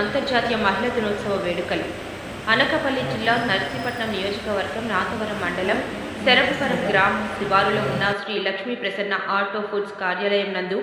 అంతర్జాతీయ మహిళా దినోత్సవ వేడుకలు. అనకాపల్లి జిల్లా నర్సీపట్నం నియోజకవర్గం నాతవరం మండలం శరభపురం గ్రామ శివారులో ఉన్న శ్రీ లక్ష్మీ ప్రసన్న ఆటో ఫుడ్స్ కార్యాలయం నందు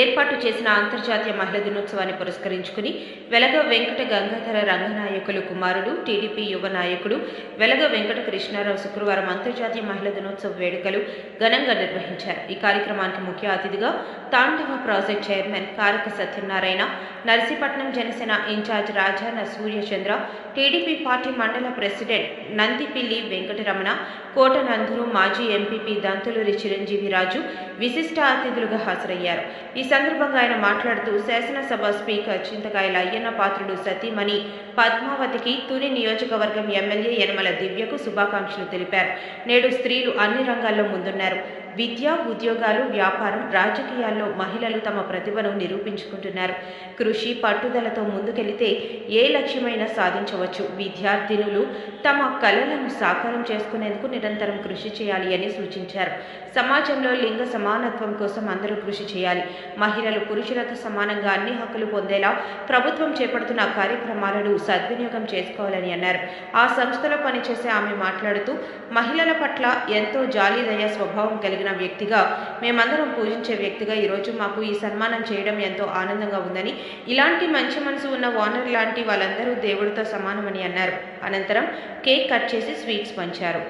ఏర్పాటు చేసిన అంతర్జాతీయ మహిళా దినోత్సవాన్ని పురస్కరించుకుని వెలగ వెంకట గంగాధర రంగనాయకులు కుమారుడు టీడీపీ యువ నాయకుడు వెలగ వెంకట కృష్ణారావు శుక్రవారం అంతర్జాతీయ మహిళా దినోత్సవ వేడుకలు ఘనంగా నిర్వహించారు. ఈ కార్యక్రమానికి ముఖ్య అతిథిగా Tandava project chairman Karaka Satyanarayana Narsipatnam Janasena in-charge Rajana Suryachandra TDP party mandal president Nandipilli Venkataramana Kota Nanduru మాజీ ఎంపీపీ దంతులూరి చిరంజీవి రాజు విశిష్ట అతిథులుగా హాజరయ్యారు. ఈ సందర్భంగా ఆయన మాట్లాడుతూ శాసనసభ స్పీకర్ చింతకాయల అయ్యన్న పాత్రుడు సతీమణి పద్మావతికి తుని నియోజకవర్గం ఎమ్మెల్యే యనమల దివ్యకు శుభాకాంక్షలు తెలిపారు. నేడు స్త్రీలు అన్ని రంగాల్లో ముందున్నారు. విద్య ఉద్యోగాలు వ్యాపారం రాజకీయాల్లో మహిళలు తమ ప్రతిభను నిరూపించుకుంటున్నారు. కృషి పట్టుదలతో ముందుకెళితే ఏ లక్ష్యమైనా సాధించవచ్చు. విద్యార్థినులు తమ కళలను సాకారం చేసుకునేందుకు నిరంతరం కృషి చేయాలి అని సూచించారు. సమాజంలో లింగ సమానత్వం కోసం అందరూ కృషి చేయాలి. మహిళలు పురుషులతో సమానంగా అన్ని హక్కులు పొందేలా ప్రభుత్వం చేపడుతున్న కార్యక్రమాలను సద్వినియోగం చేసుకోవాలని అన్నారు. ఆ సంస్థలో పనిచేసే ఆమె మాట్లాడుతూ మహిళల పట్ల ఎంతో జాలిదయ స్వభావం కలిగిన వ్యక్తిగా మేమందరం పూజించే వ్యక్తిగా ఈరోజు మాకు ఈ సన్మానం చేయడం ఎంతో ఆనందంగా ఉందని ఇలాంటి మంచి మనసు ఉన్న ఓనర్ లాంటి వాళ్ళందరూ దేవుడితో సమానమని అన్నారు. అనంతరం కేక్ కట్ చేసి స్వీట్స్ పంచారు.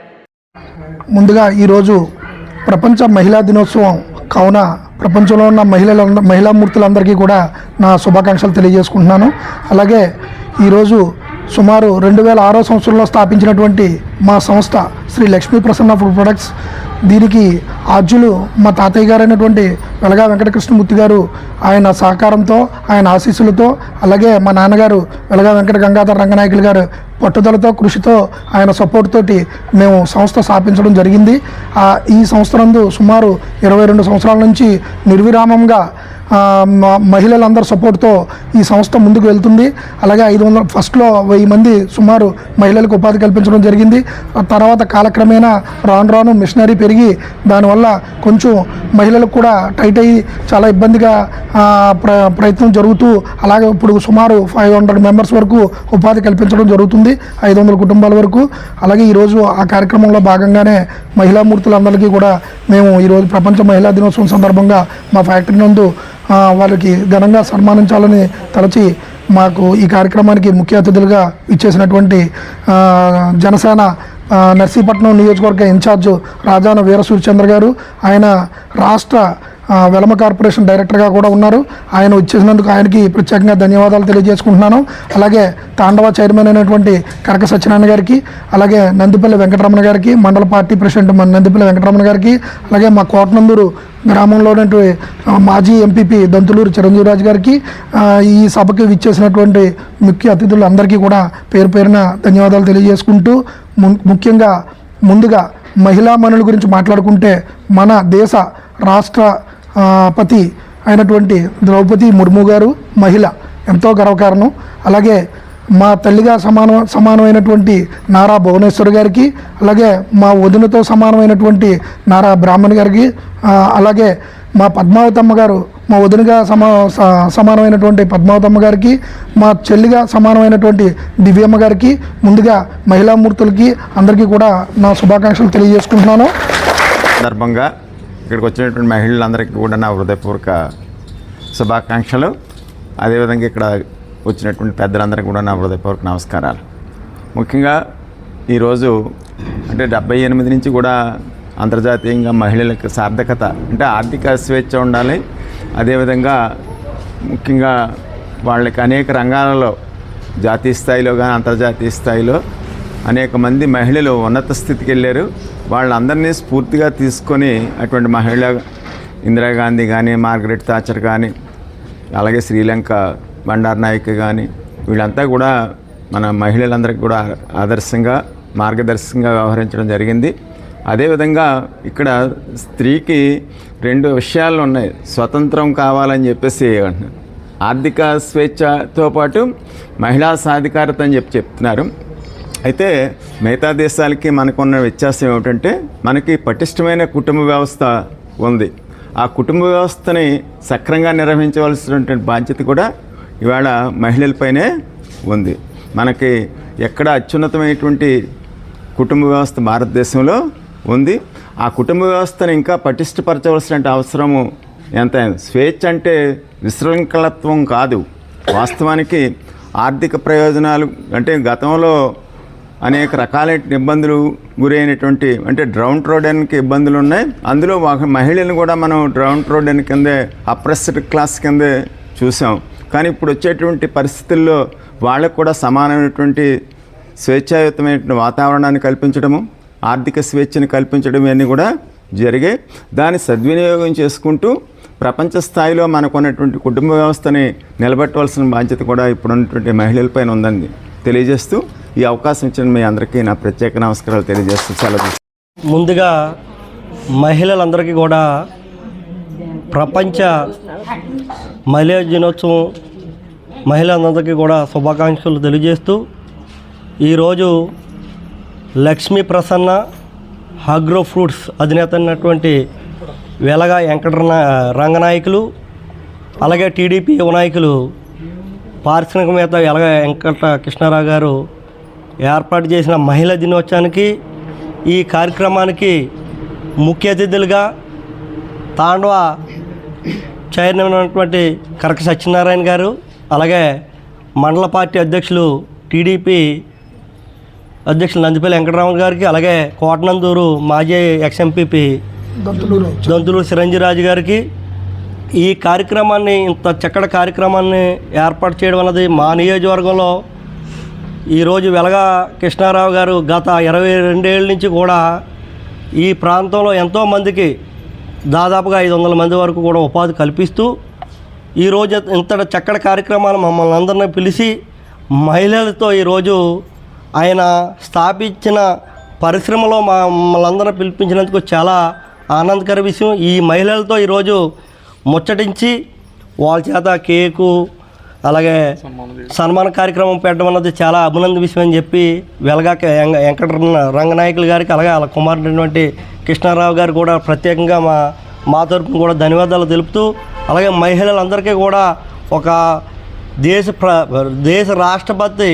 ముందుగా ఈరోజు ప్రపంచ మహిళా దినోత్సవం కావున ప్రపంచంలో ఉన్న మహిళల మహిళా మూర్తులందరికీ కూడా నా శుభాకాంక్షలు తెలియజేసుకుంటున్నాను. అలాగే ఈరోజు సుమారు రెండు వేల ఆరో సంవత్సరంలో స్థాపించినటువంటి మా సంస్థ శ్రీ లక్ష్మీ ప్రసన్న ఫుడ్ ప్రొడక్ట్స్. దీనికి ఆద్యులు మా తాతయ్య గారైనటువంటి వెలగా వెంకటకృష్ణమూర్తి గారు ఆయన సహకారంతో ఆయన ఆశీస్సులతో అలాగే మా నాన్నగారు వెలగా వెంకట గంగాధర రంగనాయకులు గారు పట్టుదలతో కృషితో ఆయన సపోర్ట్ తోటి మేము సంస్థ స్థాపించడం జరిగింది. ఈ సంస్థ నందు సుమారు ఇరవై రెండు సంవత్సరాల నుంచి నిర్విరామంగా మహిళలందరి సపోర్ట్తో ఈ సంస్థ ముందుకు వెళ్తుంది. అలాగే ఐదు వందల ఫస్ట్లో వెయ్యి మంది సుమారు మహిళలకు ఉపాధి కల్పించడం జరిగింది. తర్వాత కాలక్రమేణా రాను రాను మిషనరీ పెరిగి దానివల్ల కొంచెం మహిళలకు కూడా టైట్ అయ్యి చాలా ఇబ్బందిగా ప్ర ప్రయత్నం జరుగుతూ అలాగే ఇప్పుడు సుమారు ఫైవ్ హండ్రెడ్ మెంబర్స్ వరకు ఉపాధి కల్పించడం జరుగుతుంది ఐదు వందల కుటుంబాల వరకు. అలాగే ఈరోజు ఆ కార్యక్రమంలో భాగంగానే మహిళా మూర్తులందరికీ కూడా మేము ఈరోజు ప్రపంచ మహిళా దినోత్సవం సందర్భంగా మా ఫ్యాక్టరీ నందు వాళ్ళకి ఘనంగా సన్మానించాలని తలచి మాకు ఈ కార్యక్రమానికి ముఖ్య అతిథులుగా ఇచ్చేసినటువంటి జనసేన నర్సీపట్నం నియోజకవర్గ ఇన్ఛార్జ్ రాజాన వీర సూర్యచంద్ర గారు ఆయన రాష్ట్ర వెలమ కార్పొరేషన్ డైరెక్టర్గా కూడా ఉన్నారు. ఆయన వచ్చేసినందుకు ఆయనకి ప్రత్యేకంగా ధన్యవాదాలు తెలియజేసుకుంటున్నాను. అలాగే తాండవ చైర్మన్ అయినటువంటి కరక సత్యనారాయణ గారికి అలాగే నందిపల్లి వెంకటరమణ గారికి మండల పార్టీ ప్రెసిడెంట్ నందిపల్లి వెంకటరమణ గారికి అలాగే మా కోటనందూరు గ్రామంలో ఉన్నటువంటి మాజీ ఎంపీపీ దంతులూరు చిరంజీవిరాజు గారికి ఈ సభకి విచ్చేసినటువంటి ముఖ్య అతిథులందరికీ కూడా పేరు పేరున ధన్యవాదాలు తెలియజేసుకుంటూ ముఖ్యంగా ముందుగా మహిళా మనుల గురించి మాట్లాడుకుంటే మన దేశ రాష్ట్ర పతి అయినటువంటి ద్రౌపది ముర్ము గారు మహిళ. ఎంతో గర్వకారణం. అలాగే మా తల్లిగా సమానం సమానమైనటువంటి నారా భువనేశ్వర్ గారికి అలాగే మా వదినతో సమానమైనటువంటి నారా బ్రాహ్మణ్ గారికి అలాగే మా పద్మావతమ్మ గారు మా వదినగా సమా స- సమానమైనటువంటి పద్మావతమ్మ గారికి మా చెల్లిగా సమానమైనటువంటి దివ్యమ్మ గారికి ముందుగా మహిళామూర్తులకి అందరికీ కూడా నా శుభాకాంక్షలు తెలియజేసుకుంటున్నాను. సందర్భంగా ఇక్కడికి వచ్చినటువంటి మహిళలందరికీ కూడా నా హృదయపూర్వక శుభాకాంక్షలు. అదేవిధంగా ఇక్కడ వచ్చినటువంటి పెద్దలందరికీ కూడా నా హృదయపూర్వక నమస్కారాలు. ముఖ్యంగా ఈరోజు అంటే డెబ్బై ఎనిమిది నుంచి కూడా అంతర్జాతీయంగా మహిళలకు సార్థకత అంటే ఆర్థిక స్వేచ్ఛ ఉండాలి. అదేవిధంగా ముఖ్యంగా వాళ్ళకి అనేక రంగాలలో జాతీయ స్థాయిలో కానీ అంతర్జాతీయ స్థాయిలో అనేక మంది మహిళలు ఉన్నత స్థితికి వెళ్ళారు. వాళ్ళందరినీ స్ఫూర్తిగా తీసుకొని అటువంటి మహిళ ఇందిరాగాంధీ కానీ మార్గరెట్ థాచర్ కానీ అలాగే శ్రీలంక బండార్ నాయక్ కానీ వీళ్ళంతా కూడా మన మహిళలందరికీ కూడా ఆదర్శంగా మార్గదర్శకంగా వ్యవహరించడం జరిగింది. అదేవిధంగా ఇక్కడ స్త్రీకి రెండు విషయాలు ఉన్నాయి. స్వతంత్రం కావాలని చెప్పేసి అంటున్నారు. ఆర్థిక స్వేచ్ఛతో పాటు మహిళా సాధికారత అని చెప్పి చెప్తున్నారు. అయితే మిగతా దేశాలకి మనకున్న వ్యత్యాసం ఏమిటంటే మనకి పటిష్టమైన కుటుంబ వ్యవస్థ ఉంది. ఆ కుటుంబ వ్యవస్థని సక్రంగా నిర్వహించవలసినటువంటి బాధ్యత కూడా ఇవాళ మహిళలపైనే ఉంది. మనకి ఎక్కడ అత్యున్నతమైనటువంటి కుటుంబ వ్యవస్థ భారతదేశంలో ఉంది. ఆ కుటుంబ వ్యవస్థను ఇంకా పటిష్టపరచవలసిన అవసరము ఎంత? స్వేచ్ఛ అంటే విశృంఖలత్వం కాదు. వాస్తవానికి ఆర్థిక ప్రయోజనాలు అంటే గతంలో అనేక రకాలైన ఇబ్బందులు గురైనటువంటి అంటే డ్రౌన్ రోడన్కి ఇబ్బందులు ఉన్నాయి. అందులో మహిళలను కూడా మనం డ్రౌన్ రోడన్ కిందే అప్రెస్డ్ క్లాస్ కిందే చూసాం. కానీ ఇప్పుడు వచ్చేటువంటి పరిస్థితుల్లో వాళ్ళకు కూడా సమానమైనటువంటి స్వేచ్ఛాయుతమైన వాతావరణాన్ని కల్పించడము ఆర్థిక స్వేచ్ఛను కల్పించడం ఇవన్నీ కూడా జరిగే దాన్ని సద్వినియోగం చేసుకుంటూ ప్రపంచ స్థాయిలో మనకున్నటువంటి కుటుంబ వ్యవస్థని నిలబెట్టవలసిన బాధ్యత కూడా ఇప్పుడున్నటువంటి మహిళలపైన ఉందని తెలియజేస్తూ ఈ అవకాశం ఇచ్చిన మీ అందరికీ నా ప్రత్యేక నమస్కారాలు తెలియజేస్తూ సెలవు ముందుగా మహిళలందరికీ కూడా ప్రపంచ మహిళా దినోత్సవం మహిళలందరికీ కూడా శుభాకాంక్షలు తెలియజేస్తూ ఈరోజు లక్ష్మీ ప్రసన్న ఆగ్రో ఫ్రూట్స్ అధినేత అయినటువంటి వెలగా వెంకటరణ రంగనాయకులు అలాగే టీడీపీ యువ నాయకులు పారిశ్రామికవేత్త వెంకట కృష్ణారావు గారు ఏర్పాటు చేసిన మహిళా దినోత్సవానికి ఈ కార్యక్రమానికి ముఖ్య అతిథులుగా తాండవ చైర్మన్ అయినటువంటి కరక సత్యనారాయణ గారు అలాగే మండల పార్టీ అధ్యక్షులు టీడీపీ అధ్యక్షులు నందిపల్లి వెంకటరామన్ గారికి అలాగే కోటనందూరు మాజీ ఎక్స్ఎంపీపీ దత్తులూరు దంతులు చిరంజీరాజు గారికి. ఈ కార్యక్రమాన్ని ఇంత చక్కటి కార్యక్రమాన్ని ఏర్పాటు చేయడం అన్నది మా నియోజకవర్గంలో ఈరోజు వెలగా కృష్ణారావు గారు గత ఇరవై రెండేళ్ళ నుంచి కూడా ఈ ప్రాంతంలో ఎంతోమందికి దాదాపుగా ఐదు వందల మంది వరకు కూడా ఉపాధి కల్పిస్తూ ఈరోజు ఇంత చక్కటి కార్యక్రమాలు మమ్మల్ని అందరినీ పిలిచి మహిళలతో ఈరోజు ఆయన స్థాపించిన పరిశ్రమలో మమ్మల్ని అందరినీ పిలిపించినందుకు చాలా ఆనందకర విషయం. ఈ మహిళలతో ఈరోజు ముచ్చటించి వాళ్ళ చేత కేకు అలాగే సన్మాన కార్యక్రమం పెట్టడం అన్నది చాలా అభినంద విషయం అని చెప్పి వెలగా వెంక- వెంకట రంగనాయకులు గారికి అలాగే వాళ్ళ కుమారుడైనటువంటి కృష్ణారావు గారు కూడా ప్రత్యేకంగా మా మా తరపున కూడా ధన్యవాదాలు తెలుపుతూ అలాగే మహిళలందరికీ కూడా ఒక దేశ ప్ర దేశ రాష్ట్రపతి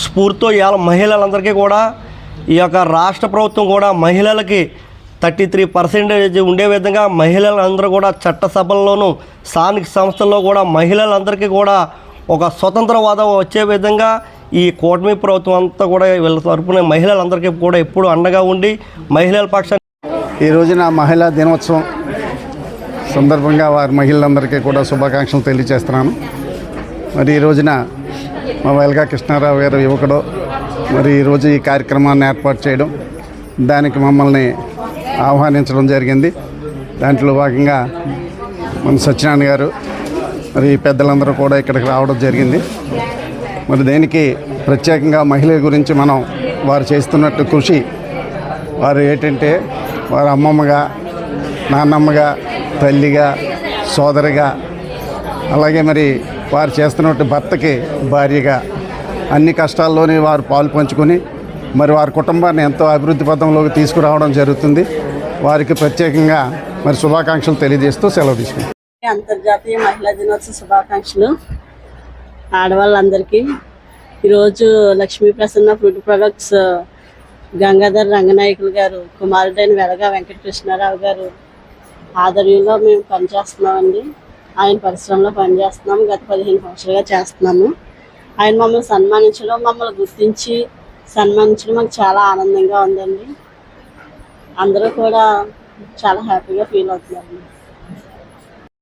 స్ఫూర్తితో ఇవాళ మహిళలందరికీ కూడా ఈ యొక్క రాష్ట్ర ప్రభుత్వం కూడా మహిళలకి థర్టీ త్రీ పర్సెంటేజ్ ఉండే విధంగా మహిళలందరూ కూడా చట్టసభల్లోనూ స్థానిక సంస్థల్లో కూడా మహిళలందరికీ కూడా ఒక స్వతంత్రవాదం వచ్చే విధంగా ఈ కూటమి ప్రభుత్వం అంతా కూడా వీళ్ళ తరపున మహిళలందరికీ కూడా ఎప్పుడు అండగా ఉండి మహిళల పక్షాన్ని ఈ రోజున మహిళా దినోత్సవం సందర్భంగా వారి మహిళలందరికీ కూడా శుభాకాంక్షలు తెలియజేస్తున్నాను. మరి ఈ రోజున మా వెల్గా కృష్ణారావు గారు యువకుడు మరి ఈరోజు ఈ కార్యక్రమాన్ని ఏర్పాటు చేయడం దానికి మమ్మల్ని ఆహ్వానించడం జరిగింది. దాంట్లో భాగంగా మన సత్యనారాయణ గారు మరి పెద్దలందరూ కూడా ఇక్కడికి రావడం జరిగింది. మరి దేనికి ప్రత్యేకంగా మహిళల గురించి మనం వారు చేస్తున్నట్టు కృషి వారు ఏంటంటే వారు అమ్మమ్మగా నాన్నమ్మగా తల్లిగా సోదరిగా అలాగే మరి వారు చేస్తున్నట్టు భర్తకి భార్యగా అన్ని కష్టాల్లోనే వారు పాలు పంచుకొని మరి వారి కుటుంబాన్ని ఎంతో అభివృద్ధి పథంలోకి తీసుకురావడం జరుగుతుంది. వారికి ప్రత్యేకంగా మరి శుభాకాంక్షలు తెలియజేస్తూ సెలవు తీసుకుంటాం అంతర్జాతీయ మహిళా దినోత్సవ శుభాకాంక్షలు ఆడవాళ్ళందరికీ. ఈరోజు లక్ష్మీ ప్రసన్న ఫుడ్ ప్రొడక్ట్స్ గంగాధర్ రంగనాయకులు గారు కుమారుడైన వెలగా వెంకటకృష్ణారావు గారు ఆధ్వర్యంలో మేము పనిచేస్తున్నామండి. ఆయన పరిశ్రమలో పనిచేస్తున్నాము. గత పదిహేను సంవత్సరాలుగా చేస్తున్నాము. ఆయన మమ్మల్ని సన్మానించడం మమ్మల్ని గుర్తించి సన్మానించడం మాకు చాలా ఆనందంగా ఉందండి. అందరూ కూడా చాలా హ్యాపీగా ఫీల్ అవుతున్నారు